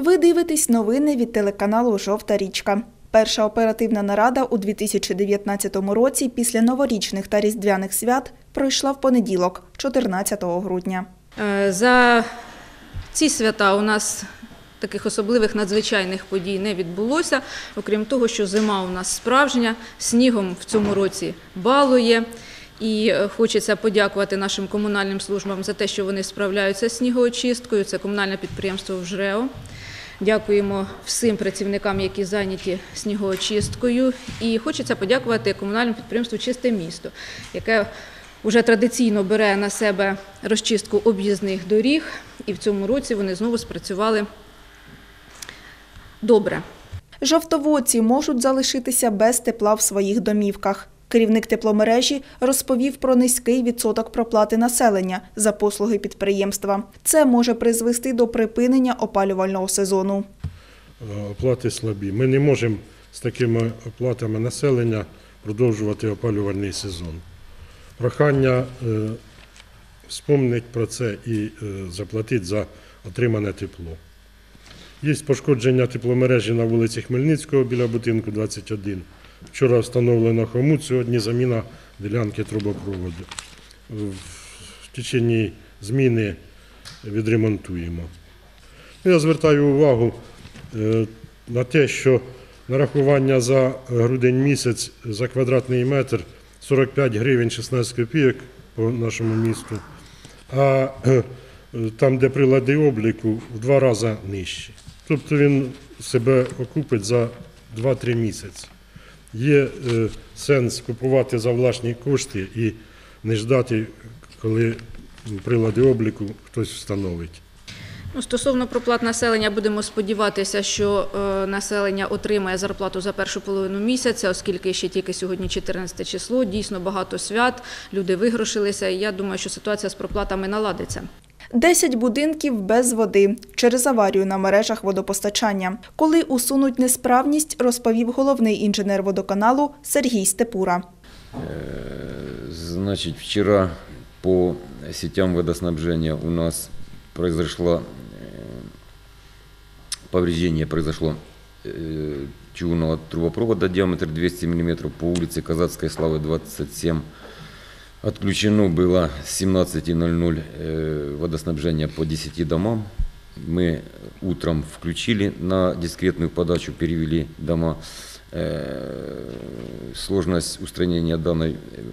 Ви дивитесь новини від телеканалу Жовта річка. Перша оперативна нарада у 2019 році після новорічних та різдвяних свят пройшла в понеділок, 14 грудня. Е, За ці свята у нас таких особливих надзвичайних подій не відбулося, окрім того, що зима у нас справжня, снігом в цьому році балує. І е, хочеться подякувати нашим комунальним службам за те, що вони справляються з снігоочисткою. Це комунальне підприємство «ВЖРЕО». Дякуємо всім працівникам, які зайняті снігоочисткою. І хочеться подякувати комунальному підприємству Чисте місто, яке вже традиційно бере на себе розчистку об'їзних доріг. І в цьому році вони знову спрацювали добре. Жовтоводці можуть залишитися без тепла в своїх домівках. Керівник тепломережі розповів про низький відсоток проплати населення за послуги підприємства. Це може призвести до припинення опалювального сезону. Е, оплати слабі. Ми не можемо з такими оплатами населення продовжувати опалювальний сезон. Прохання е, вспомнити про це і е, заплатити за отримане тепло. Є пошкодження тепломережі на вулиці Хмельницького біля будинку 21. Вчора встановлено хомут, сьогодні заміна ділянки трубопроводу. В течение зміни відремонтуємо. Я звертаю увагу е, на те, що нарахування за грудень місяць за квадратний метр 45 гривень 16 копійок по нашому місту, а е, там, де прилади обліку, в два рази нижче. Тобто він себе окупить за 2-3 місяці. Є е, сенс купувати за власні кошти і не ждати, коли прилади обліку хтось встановить. Ну, стосовно проплат населення, будемо сподіватися, що е, населення отримає зарплату за першу половину місяця, оскільки ще тільки сьогодні 14 число, дійсно багато свят, люди вигрошилися, і я думаю, що ситуація з проплатами наладиться. 10 будинків без води через аварію на мережах водопостачання. Коли усунуть несправність, розповів головний інженер водоканалу Сергій Степура. Значит, вчера по сетям водоснабжения у нас произошло э, повреждение произошло э, чугунного трубопровода диаметр 200 мм по улице Казацкой Славы 27. Отключено было с 17.00 э, водоснабжение по 10 домам. Мы утром включили на дискретную подачу, перевели дома. Э, Сложность устранения данной, э,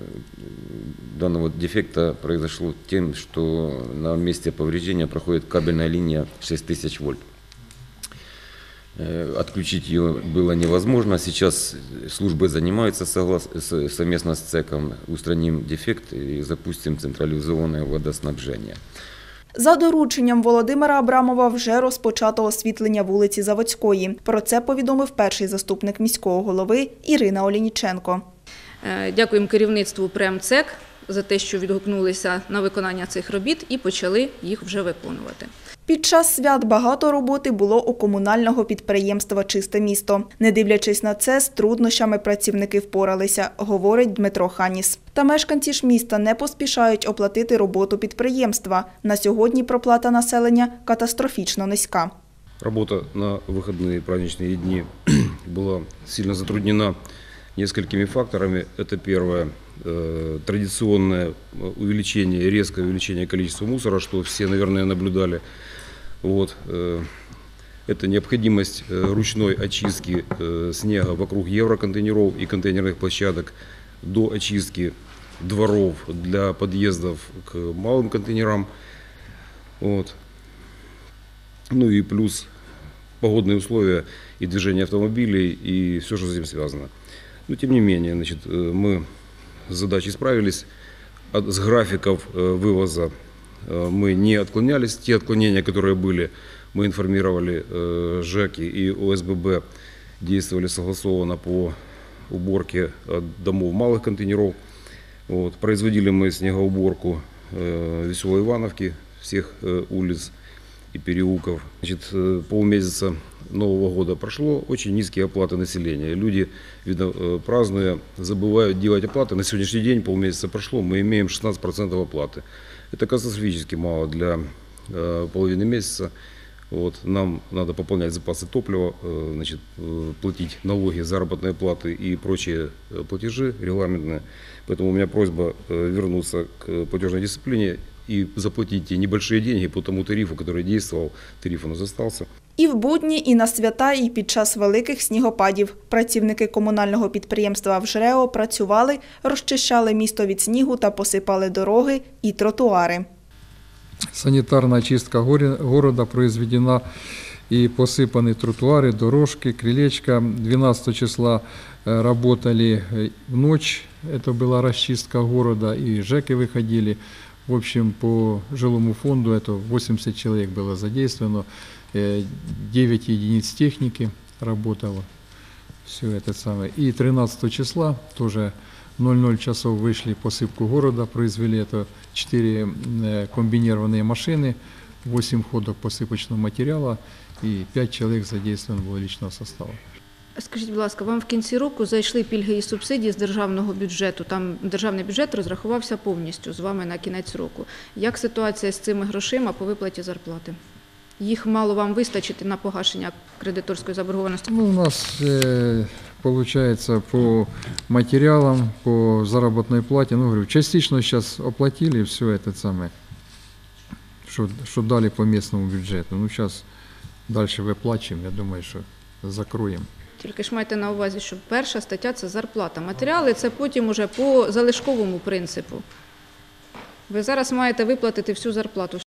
данного дефекта произошло тем, что на месте повреждения проходит кабельная линия 6000 вольт. Э, Отключить ее было невозможно. Сейчас службы занимаются соглас- с- совместно с ЦЕКом. Устраним дефект и запустим централизованное водоснабжение. За дорученням Володимира Абрамова вже розпочато освітлення вулиці Заводської. Про це повідомив перший заступник міського голови Ірина Олініченко. Е, Дякуємо керівництву ПРЕМЦЕК за те, що відгукнулися на виконання цих робіт і почали їх вже виконувати. Під час свят багато роботи було у комунального підприємства Чисте місто. Не дивлячись на це, з труднощами працівники впоралися, говорить Дмитро Ханіс. Та мешканці ж міста не поспішають оплатити роботу підприємства. На сьогодні проплата населення катастрофічно низька. Работа на выходные праздничные дни была сильно затруднена несколькими факторами. Это первое, э, традиционное увеличение, резкое увеличение количества мусора, что все, наверное, наблюдали. Вот, э, это необходимость э, ручной очистки э, снега вокруг евроконтейнеров и контейнерных площадок до очистки дворов для подъездов к малым контейнерам. Вот. Ну и плюс погодные условия и движение автомобилей, и все, что с этим связано. Но тем не менее, значит, мы с задачей справились. С графиков вывоза мы не отклонялись. Те отклонения, которые были, мы информировали э, ЖЭКи и ОСББ, действовали согласованно по уборке э, домов малых контейнеров. Вот. Производили мы снегоуборку э, Веселой Ивановки, всех э, улиц и переулков. Значит, э, полмесяца Нового года прошло, очень низкие оплаты населения. Люди, видно, э, празднуя, забывают делать оплаты. На сегодняшний день, полмесяца прошло, мы имеем 16% оплаты. Это катастрофически мало для э, половины месяца. Вот, нам надо пополнять запасы топлива, значит, платить налоги, заработные платы и прочие платежи регламентные. Поэтому у меня просьба вернуться к платежной дисциплине и заплатить те небольшие деньги по тому тарифу, который действовал. Тариф у нас остался. І в будні, і на свята, і під час великих снігопадів. Працівники комунального підприємства «Вжрео» працювали, розчищали місто від снігу та посипали дороги і тротуари. Санитарная чистка горе- города произведена и посыпаны тротуары, дорожки, крылечко. 12 числа э, работали э, в ночь, это была расчистка города, и ЖЭКи выходили. В общем, по жилому фонду это 80 человек было задействовано, э, 9 единиц техники работало. Все это самое. И 13 числа тоже 00 часов вышли посыпку города, произвели это 4 э, комбинированные машины, 8 ходок посыпочного материала и 5 человек задействовано было личного состава. Скажіть, будь ласка, вам в кінці року зайшли пільги і субсидії з державного бюджету. Там державний бюджет розрахувався повністю з вами на кінець року. Як ситуація з цими грошима по виплаті зарплати? Їх мало вам вистачити на погашення кредиторської заборгованості? Ну, у нас э, получается по материалам, по заработной плате, ну, говорю, частично сейчас оплатили все это самое, что, что дали по местному бюджету. Ну, сейчас дальше выплачиваем, я думаю, что закроем. Тільки ж майте на увазі, що перша стаття це зарплата. Матеріали це потім уже по залишковому принципу. Ви зараз маєте виплатити всю зарплату.